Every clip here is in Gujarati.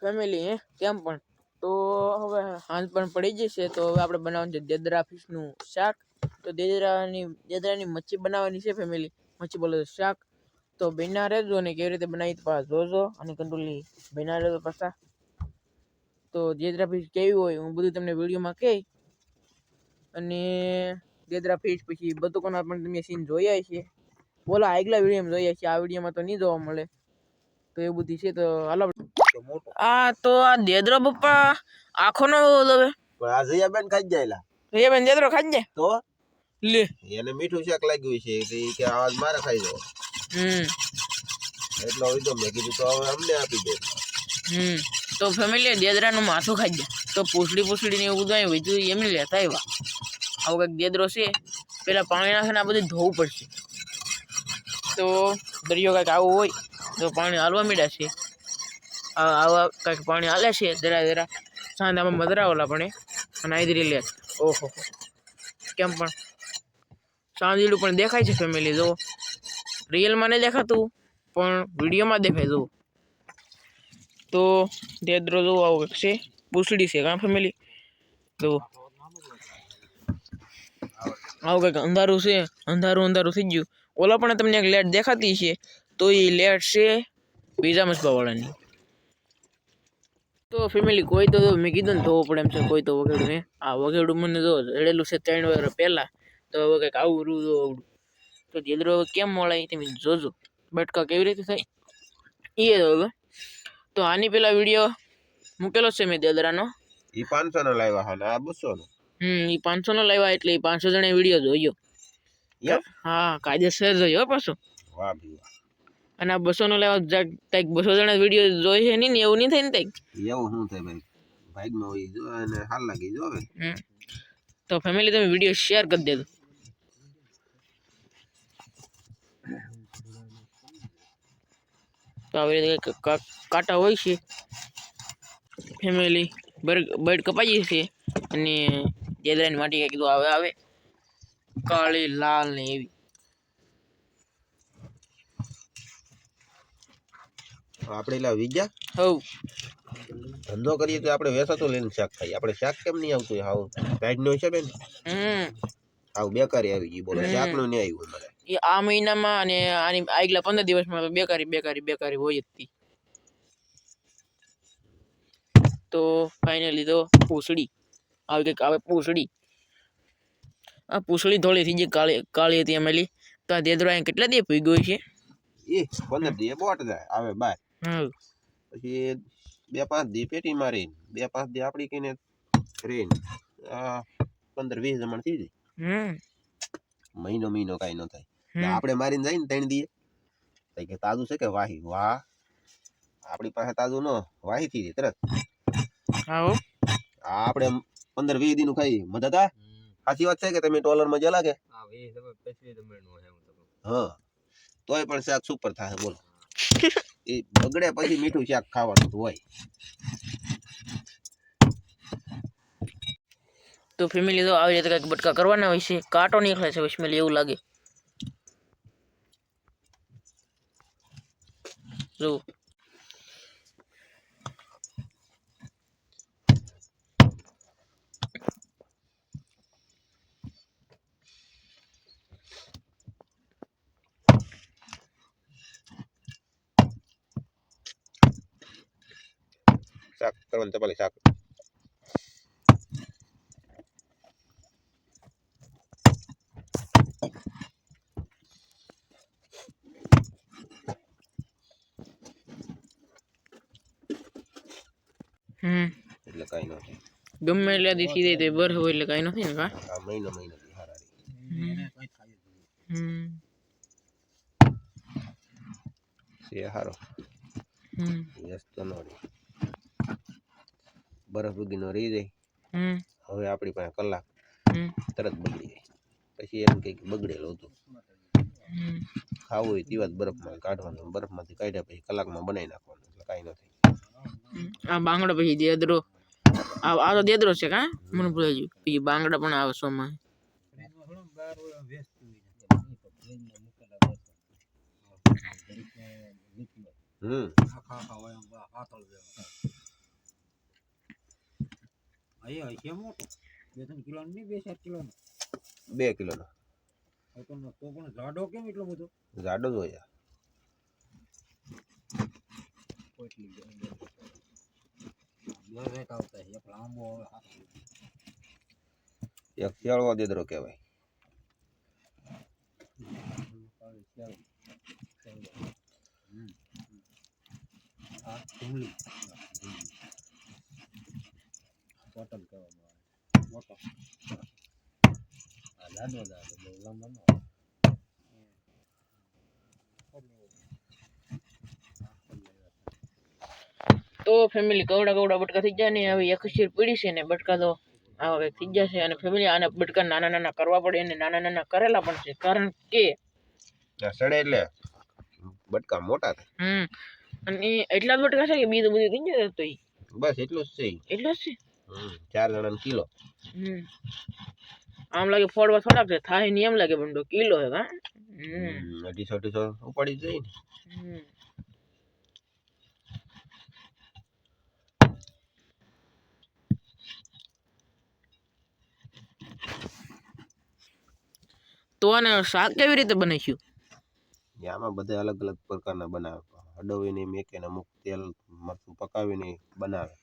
ફેમિલી હે, કેમ પણ? તો હવે હાંજ પણ પડી જશે તો હવે આપણે બનાવવાનું છે દેદરા ફિશનું શાક. તો દેદરાની દેદરાની મચ્છી બનાવવાની છે ફેમિલી મચ્છી બોલે શાક. તો બેના રહેજો અને કેવી રીતે બનાવી તો પાછા જોજો. અને કંટ્રોલી બેના રહેજો પાછા. તો દેદરા ફિશ કેવી હોય હું બધું તમને વિડીયોમાં કહી. અને દેદરા ફિશ પછી બધું કોના પણ તમે સીન જોયા છે બોલો, આગલા વિડીયોમાં જોયા છે આ વિડીયોમાં તો નહીં જોવા મળે. તો એ બધી છે તો હાલો. આ તો આ દેદરો પપ્પા આખો નો હવે પણ આ જયા બેન ખાઈ જાયલા. એ બેન દેદરો ખાઈ જાય? તો? લે. એને મીઠું શાક લાગ્યું છે કે કે આજ મારે ખાઈ જાવ હમ. એટલો હોય તો મેં કીધું તો હવે અમને આપી દે. હમ. તો ફેમિલી દેદરાનું માથું ખાઈ જાય. તો પૂછડી પૂછડી ને એવું બધું વધ્યું એમને લેતા આવ્યા. આવું કંઈક દેદરો છે પેલા પાણી નાખીને આ બધું ધોવું પડશે. તો દરિયો કાંઈક આવું હોય તો પાણી હાલવા મીડ્યા છે. આવા કાંઈક પાણી હાલે છે, જરા જરા. સાંજે આમાં મદરા ઓલા પણ. અને આઈદરી લે. ઓહો. કેમ પણ? સાંજેલું પણ દેખાય છે ફેમિલી જો રિયલમાં નહીં દેખાતું, પણ વિડીયોમાં દેખાય, જુઓ. તો દેદરો જો આવો કંઈક છે. પૂછડી છે, કાં ફેમિલી તો આવું કંઈક અંધારું છે. અંધારું અંધારું થઈ ગયું. ઓલા પણ તમને એક લેટ દેખાતી છે. તો એ લેટ છે બીજા મસબાવાળાની. તો ફેમિલી કોઈ તો મેં કીધું ને ધોવો પડે એમ છે કોઈ તો વગેડું મેં આ વગેડું મને જો રેડેલું છે ત્રણ વાર પહેલાં તો હવે કંઈક આવું રૂ આવડું. તો દેદરો હવે કેમ મળે તમે જોજો બટકા કેવી રીતે થાય. એ હવે. તો આની પેલા વીડિયો મૂકેલો છે મેં દેદરાનો. એ પાંચસો નો લાવ્યા હા આ બસો નો? હમ એ પાંચસો નો લાવ્યા એટલે એ પાંચસો જણા વીડિયો જોયો. હા કાયદેસર જોયો હો પાછું. વાહ ભી વાહ. અને આ બસોનો લેવા કંઈક બસો જણા વીડિયો જોઈ છે નહીં ને એવું નહીં થાય ને કંઈક? એવું શું થાય ભાઈ? ભાગમાં હોય જો અને હાલ લાગી જો હવે. તો ફેમિલી તમે વીડિયો શેર કરી દેજો. તો આવી રીતે કાંટા હોય છે. ફેમિલી બર્ડ કપાઈ છે અને જેદરાની માટી કીધું આવે આવે. કાળી લાલ ને એવી. આપણે એલા વિજા હવ ધંધો કરીએ તો આપણે વેસાતું લઈને શાક ખાઈએ. આપણે શાક કેમ નહીં આવતું? હાવ ભાઈ નો છે બેન. હાવ બેકારી આવી ગઈ બોલો. શાકનું નહીં આવ્યું અમારે એ આ મહિનામાં અને આની આગલા પંદર દિવસમાં બેકારી બેકારી બેકારી હોય જ તી. ફાઇનલી તો પૂછડી. આવી કંઈક આવે પૂછડી. આ પૂછડી ધોળી થઈ જે કાળી કાળી હતી એમેલી તો આ દેદરો કેટલા દે પી ગયો છે? એ પંદર દે બોટ જાય. આવે હા પછી બે પાંચ દી પેટી મારી બે પાંચ દી આપડી કઈને રેન આ પંદર વીસ જમણ થઈ જાય. મહિનો મહિનો કઈ ન થાય. આપણે મારીને જાય ને ત્રણ દીએ. કે તાજું છે કે વાહી? વાહ. આપણી પાસે તાજું ન વાહી થઈ જાય તરત. આપડે આપણે પંદર વીસ દી નું ખાઈ મદદ આ સાચી વાત છે કે તમે ટોલરમાં જલા કે? હા તોય પણ શાક સુપર થાય બોલો. એ બગડે પછી મીઠું શાક ખાવાનું હોય. તો ફેમિલી તો આવી રીતે કંઈક બટકા કરવાના હોય છે. કાંટો નીકળે છે ફેમિલી એવું લાગે. જો. શાક કરવાનું ચપાલી હમ. એટલે કઈ નથી ગમે એટલે દીથી દે તો એ બરફ હોય એટલે કઈ નથી ને કા આ મહિનો મહિનો હમ. એ હારો. હમ. વ્યસ્ત ન રહી. બરફ ઉગીનો રહી જાય. હમ. હવે આપણી પાસે કલાક હમ. તરત બગડી જાય. પછી એમ કંઈક બગડેલું હતું. હમ. ખાવું હોય તેવા જ બરફમાં કાઢવાનું. બરફમાંથી કાઢ્યા પછી કલાકમાં બનાવી નાખવાનું. એટલે કાંઈ નથી. આ બાંગડો પછી દેદરો. આ આ તો દેદરો છે કા? મને ભૂલાઈ ગયું પછી બાંગડા પણ આવે સોમાં. હમ. અહીંયા હશે મોટો. બે ત્રણ કિલો નહીં બે ચાર કિલો બે કિલોનો તો પણ જાડો કેમ એટલો બધો? જાડો જ હોય એક લાંબો એક શિયાળો દેદરો કહેવાય. આ ડુંગળી. બોટલ કહેવામાં આવે બોટલ. આ લાડો લાડો બહુ લાંબો ન તો ફેમિલી કવડા કવડા બટકા થઈ જાય ને હવે એક શીર પડી છે ને બટકા તો આવા કંઈક થઈ જશે. અને ફેમિલી આને બટકા નાના નાના કરવા પડે અને નાના નાના કરેલા પણ છે. કારણ કે સડે એટલે બટકા મોટા થાય. હમ. અને એટલા જ બટકા છે કે બીજું બધું થઈ જાય તો બસ એટલું જ છે એટલું જ છે? ચાર જણા કિલો. આમ લાગે ફોડવા થોડાક છે થાય નહીં એમ લાગે બંડો કિલો હે. હા અઢીસો અઢીસો ઉપાડી જઈ ને તો આને શાક કેવી રીતે બનાવ્યું? આમાં બધા અલગ અલગ પ્રકારના બનાવે. હડવીને મેકે ને અમુક તેલ મરચું પકાવીને બનાવે.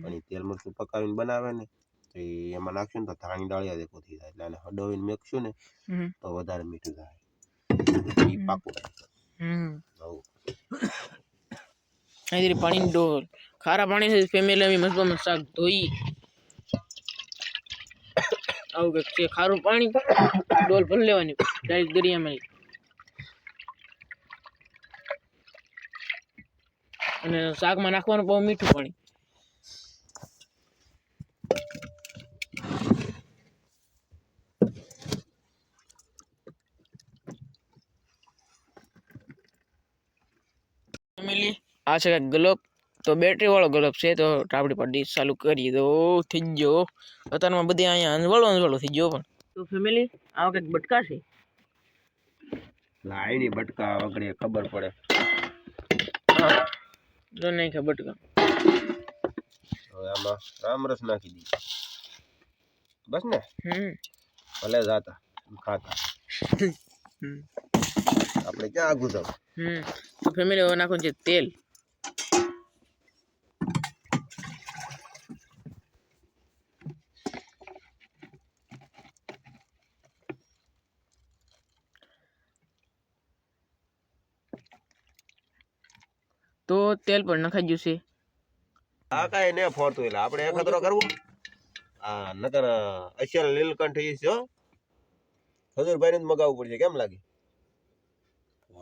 પણ એ તેલ મરચું પકાવીને બનાવે ને તો એમાં નાખ્યું ને તો ધાણી ડાળિયા દેખો થઈ જાય. એટલે આને હડવીને મેકશું ને તો વધારે મીઠું થાય. એ પાકું આવું. ડોલ. ખારા પાણી ફેમિલી અમે મસ્ત શાક ધોઈ. આવું કંઈક છે ખારું પાણી. ડોલ ભરી લેવાની ડાયરેક્ટ દરિયામાં. અને શાકમાં નાખવાનું બહુ મીઠું પાણી. ફેમિલી. આ છે કાંઈક ગ્લોબ. તો બેટરી વાળો ગ્લોબ છે તો આપણી પર ડીશ ચાલુ કરી દો. થઈ ગયો. અત્યારમાં બધી અહીંયા અંજવાળો અંજવાળો થઈ ગયો પણ. તો ફેમિલી આવા કંઈક બટકા છે? લાઈની બટકા વગડે ખબર પડે. હા. જો નહીં ખબર બટકા. હવે આમાં રામરસ નાખી દઈએ. બસ ને? હમ. ભલે જાતા ખાતા. આપણે ક્યાં આગું જાવ? હમ. ફેમિલી હવે નાખવું છે તેલ તો તેલ પણ નખાઈ ગયું છે આ કાંઈ ને ફોરતું એટલે આપણે ખતરો કરવું આ નકર અસલ લીલકંઠ છે હો ખજૂરભાઈ જ મગાવવું પડશે કેમ લાગે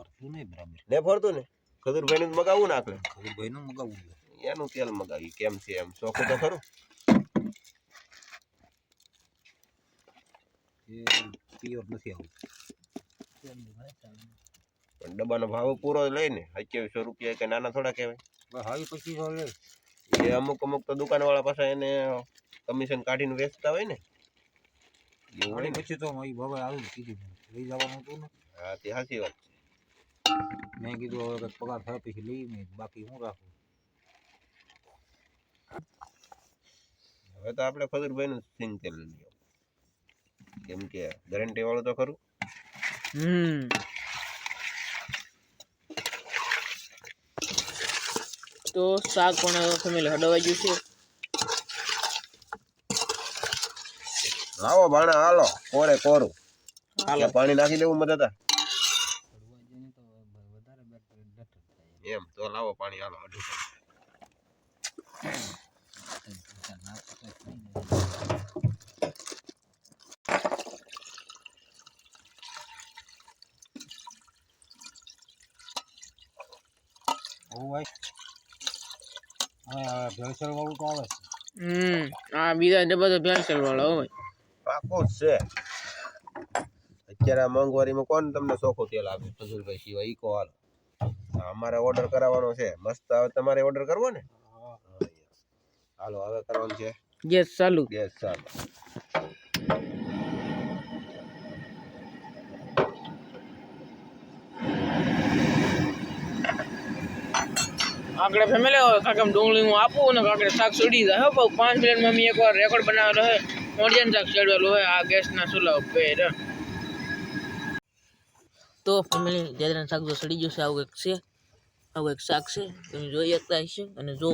ફરતું નહીં બરાબર ને ફરતું ને? ખજૂરભાઈ નું મગાવવું ને આપણે. ખજૂરભાઈનું મગાવવું છે. એનું તેલ મગાવી કેમ છે એમ? ચોખ્ખું તો ખરું. પ્યોર નથી આવું પણ ડબ્બાનો ભાવ પૂરો લઈને અઠ્યાવીસો રૂપિયા કે નાના થોડા કહેવાય. પછી તો લે. એ અમુક અમુક તો દુકાનવાળા પાસે એને કમિશન કાઢીને વેચતા હોય ને. એવું પછી તો કીધું. લઈ જવાનું હતું ને. હા તે સાચી વાત મેં કીધું હવે કંઈક પગાર થાય પછી લઈ મેં બાકી હું રાખું હવે તો આપણે ખજૂરભાઈનું સિંગ તેલ લઈએ કેમ કે ગેરંટી વાળું તો ખરું. હમ. તો શાક પણ ફેમિલી હડવાઈ ગયું છે. લાવો ભાણા હાલો. કોરે. કોરું હાલો પાણી નાખી દેવું મદદ એમ તો લાવો પાણી હાલો અઢું ભેળસેળ તો આવે હમ આ બીજા ડબ્બા તો વાળા હોય. પાકો જ છે. અત્યારે આ મોંઘવારીમાં કોણ તમને ચોખ્ખું તેલ આપે? ફજુલભાઈ સિવાય ઈ કહો હાલો. આ અમારે ઓર્ડર કરાવવાનો છે મસ્ત હવે તમારે ઓર્ડર કરવો ને હાલો હવે કરવાનું છે ગેસ ચાલુ ગેસ ચાલુ કાકડે ફેમેલે કાકે ડુંગળી હું આપું અને કાકડે શાક ચડી જાય હો પાંચ મિનિટમાં મેં એકવાર રેકોર્ડ બનાવેલો હે ઓરિયન શાક ચડેલું હે આ ગેસના ચૂલા ઉપર તો ફેમિલી જયદ્રાન શાક જો સડી ગયું છે આવું કંઈક છે આવું એક શાક છે તમે જોઈ શકતા હશો અને જો